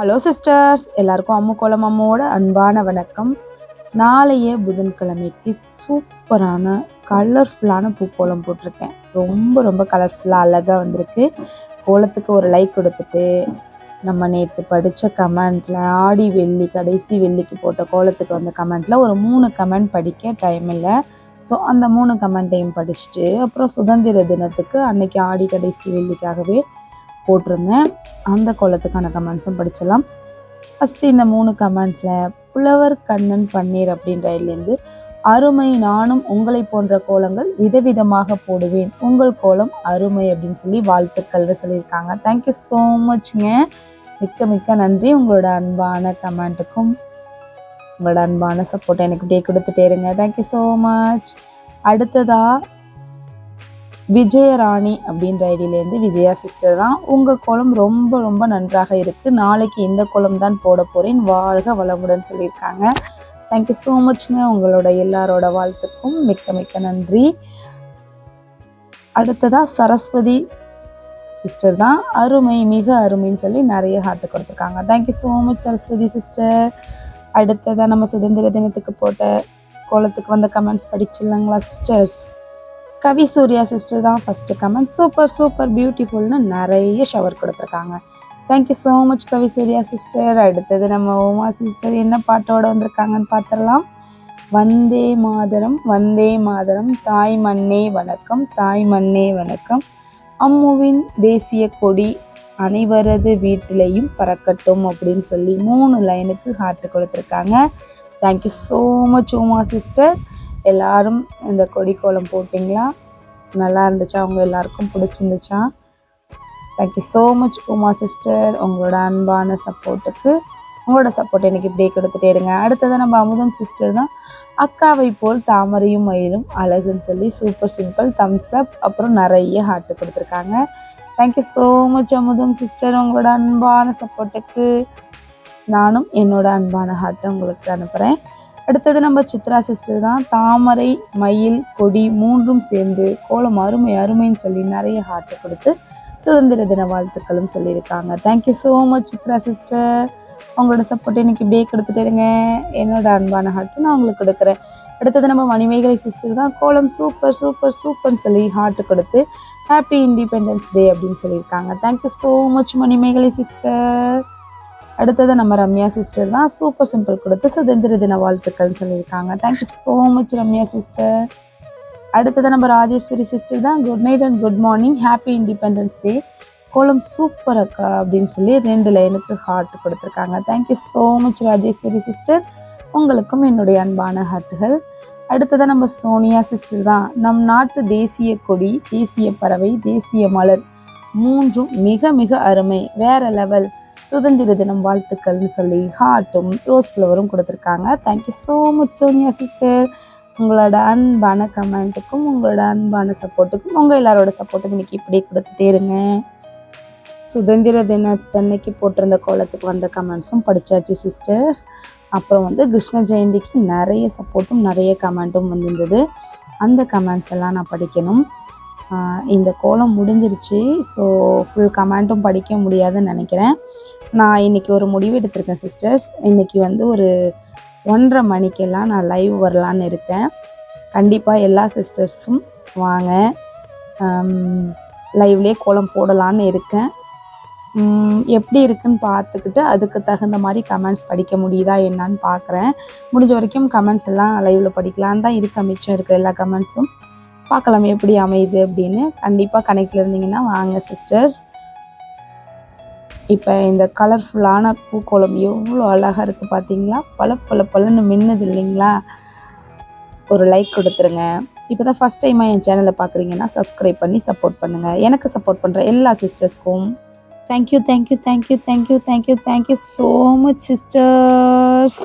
Hello sisters எல்லாருக்கும் அம்மு கோலம் அன்பான வணக்கம். நாளைய புதன்கிழமைக்கு சூப்பரான கலர்ஃபுல்லான பூக்கோலம் போட்டிருக்கேன். ரொம்ப ரொம்ப கலர்ஃபுல்லாக அழகாக வந்திருக்கு. கோலத்துக்கு ஒரு லைக் கொடுத்துட்டு நம்ம நேற்று படித்த கமெண்ட்டில் ஆடி வெள்ளி கடைசி வெள்ளிக்கு போட்ட கோலத்துக்கு வந்த கமெண்ட்டில் ஒரு மூணு கமெண்ட் படிக்க டைம் இல்லை. ஸோ அந்த மூணு கமெண்ட்டையும் படிச்சுட்டு அப்புறம் சுதந்திர தினத்துக்கு அன்னைக்கு ஆடி கடைசி வெள்ளிக்காகவே போட்டிருந்தேன். அந்த கோலத்துக்கான கமெண்ட்ஸும் படிச்சிடலாம். ஃபஸ்ட்டு இந்த மூணு கமெண்ட்ஸில் புலவர் கண்ணன் பன்னீர் அப்படின்ற இதுலேருந்து அருமை நானும் உங்களை போன்ற கோலங்கள் விதவிதமாக போடுவேன். உங்கள் கோலம் அருமை அப்படின்னு சொல்லி வாழ்த்துக்கள்னு சொல்லியிருக்காங்க. தேங்க்யூ ஸோ மச்ங்க மிக்க மிக்க நன்றி. உங்களோட அன்பான கமெண்ட்டுக்கும் உங்களோட அன்பான சப்போர்ட்டை எனக்கு இப்படியே கொடுத்துட்டே இருங்க. தேங்க்யூ ஸோ மச் அடுத்ததாக விஜயராணி அப்படின்ற ஐடியிலேருந்து விஜயா சிஸ்டர் தான். உங்கள் கோலம் ரொம்ப ரொம்ப நன்றாக இருக்குது நாளைக்கு இந்த கோலம் தான் போட போகிறேன் வாழ்க வளமுடன் சொல்லியிருக்காங்க. தேங்க்யூ ஸோ மச்ங்க உங்களோட எல்லாரோட வாழ்த்துக்கும் மிக்க மிக்க நன்றி. அடுத்ததாக சரஸ்வதி சிஸ்டர் தான். அருமை மிக அருமைன்னு சொல்லி நிறைய ஹார்ட் கொடுத்துருக்காங்க. Thank you so much Saraswathi sister அடுத்ததாக நம்ம சுதந்திர தினத்துக்கு போட்ட கோலத்துக்கு வந்த கமெண்ட்ஸ் படிச்சிடலாங்களா சிஸ்டர்ஸ் கவி சூர்யா சிஸ்டர் தான் ஃபஸ்ட்டு கமெண்ட் சூப்பர் சூப்பர் பியூட்டிஃபுல்னு நிறைய ஷவர் கொடுத்துருக்காங்க. Thank you so much Kavi Surya sister அடுத்தது நம்ம உமா சிஸ்டர் என்ன பாட்டோட வந்திருக்காங்கன்னு பார்த்துடலாம். வந்தே மாதரம் வந்தே மாதரம் தாய் மண்ணே வணக்கம் தாய் மண்ணே வணக்கம். அம்முவின் தேசிய கொடி அனைவரது வீட்டிலையும் பறக்கட்டும் அப்படின்னு சொல்லி மூணு லைனுக்கு ஹார்ட் கொடுத்துருக்காங்க. Thank you so much Uma sister எல்லாரும் இந்த கொடி கோலம் போட்டிங்களா? நல்லா இருந்துச்சா? அவங்க எல்லாருக்கும் பிடிச்சிருந்துச்சா? Thank you so much Uma sister உங்களோட அன்பான சப்போர்ட்டுக்கு உங்களோட சப்போர்ட் எனக்கு இப்படியே கொடுத்துட்டே இருங்க. அடுத்தது நம்ம அமுதம் சிஸ்டர் தான். அக்காவை போல் தாமரையும் மயிலும் அழகுன்னு சொல்லி சூப்பர் சிம்பிள் தம்ஸ் அப் அப்புறம் நிறைய ஹார்ட் கொடுத்துருக்காங்க. Thank you so much Amudham sister உங்களோட அன்பான சப்போர்ட்டுக்கு நானும் என்னோட அன்பான ஹார்ட்டை உங்களுக்கு அனுப்புகிறேன் அடுத்தது நம்ம சித்ரா சிஸ்டர் தான். தாமரை மயில் கொடி மூன்றும் சேர்ந்து கோலம் அருமை அருமைன்னு சொல்லி நிறைய ஹார்ட்டை கொடுத்து சுதந்திர தின வாழ்த்துக்களும் சொல்லியிருக்காங்க. Thank you so much Chitra sister உங்களோட சப்போர்ட் எனக்கு இப்படியே கொடுத்துட்டு இருங்க. என்னோட அன்பான ஹார்ட்டு நான் உங்களுக்கு கொடுக்குறேன். அடுத்தது நம்ம மணிமேகலை சிஸ்டர் தான். கோலம் சூப்பர் சூப்பர் சூப்பர்னு சொல்லி ஹார்ட்டு கொடுத்து ஹாப்பி இண்டிபெண்டன்ஸ் டே அப்படின்னு சொல்லியிருக்காங்க. Thank you so much Manimegalai sister அடுத்தது நம்ம ரம்யா சிஸ்டர் தான். சூப்பர் சிம்பிள் கொடுத்து சுதந்திர தின வாழ்த்துக்கள்னு சொல்லியிருக்காங்க. Thank you so much Ramya sister அடுத்தது நம்ம ராஜேஸ்வரி சிஸ்டர் தான். Good night and good morning happy independence day kolam super அக்கா அப்படின்னு சொல்லி ரெண்டு லைனுக்கு ஹார்ட் கொடுத்துருக்காங்க. Thank you so much Rajeswari sister உங்களுக்கும் என்னுடைய அன்பான ஹார்ட்டுகள் அடுத்ததாக நம்ம சோனியா சிஸ்டர் தான். நம் நாட்டு தேசிய கொடி தேசிய பறவை தேசிய மலர் மூன்றும் மிக மிக அருமை. வேற லெவல் சுதந்திர தினம் வாழ்த்துக்கள்னு சொல்லி ஹார்ட்டும் ரோஸ் ஃப்ளவரும் கொடுத்துருக்காங்க. Thank you so much Sonia sister உங்களோட அன்பான கமெண்ட்டுக்கும் உங்களோட அன்பான சப்போர்ட்டுக்கும் உங்கள் எல்லாரோட சப்போர்ட்டும் இன்னைக்கு இப்படி கொடுத்துட்டே இருங்க சுதந்திர தினத்தன்னைக்கு போட்டிருந்த கோலத்துக்கு வந்த கமெண்ட்ஸும் படித்தாச்சு சிஸ்டர்ஸ் அப்புறம் வந்து கிருஷ்ண ஜெயந்திக்கு நிறைய சப்போர்ட்டும் நிறைய கமெண்ட்டும் வந்திருந்தது. அந்த கமெண்ட்ஸ் எல்லாம் நான் படிக்கணும். இந்த கோலம் முடிஞ்சிருச்சு. ஸோ ஃபுல் கமெண்ட்டும் படிக்க முடியாதுன்னு நினைக்கிறேன். நான் இன்றைக்கி ஒரு முடிவு எடுத்திருக்கேன் சிஸ்டர்ஸ் இன்றைக்கி வந்து ஒரு ஒன்றரை மணிக்கெல்லாம் நான் லைவ் வரலான்னு இருக்கேன். கண்டிப்பாக எல்லா சிஸ்டர்ஸும் வாங்க. லைவ்லேயே கோலம் போடலான்னு இருக்கேன். எப்படி இருக்குன்னு பார்த்துக்கிட்டு அதுக்கு தகுந்த மாதிரி கமெண்ட்ஸ் படிக்க முடியுதா என்னான்னு பார்க்குறேன். முடிஞ்ச வரைக்கும் கமெண்ட்ஸ் எல்லாம் லைவில் படிக்கலான்னு தான் இருக்க மிச்சம் இருக்குது எல்லா கமெண்ட்ஸும் பார்க்கலாம் எப்படி அமையுது அப்படின்னு கண்டிப்பாக கனெக்டில் இருந்தீங்கன்னா வாங்க சிஸ்டர்ஸ் இப்போ இந்த கலர்ஃபுல்லான பூக்கோளம் எவ்வளோ அழகாக இருக்குது பார்த்தீங்களா பல பல பலன்னு மின்னுது இல்லைங்களா? ஒரு லைக் கொடுத்துருங்க. இப்போ தான் ஃபஸ்ட் டைமாக என் சேனலை பார்க்குறீங்கன்னா சப்ஸ்கிரைப் பண்ணி சப்போர்ட் பண்ணுங்கள் எனக்கு சப்போர்ட் பண்ணுற எல்லா சிஸ்டர்ஸ்க்கும் thank you thank you thank you thank you thank you thank you so much sisters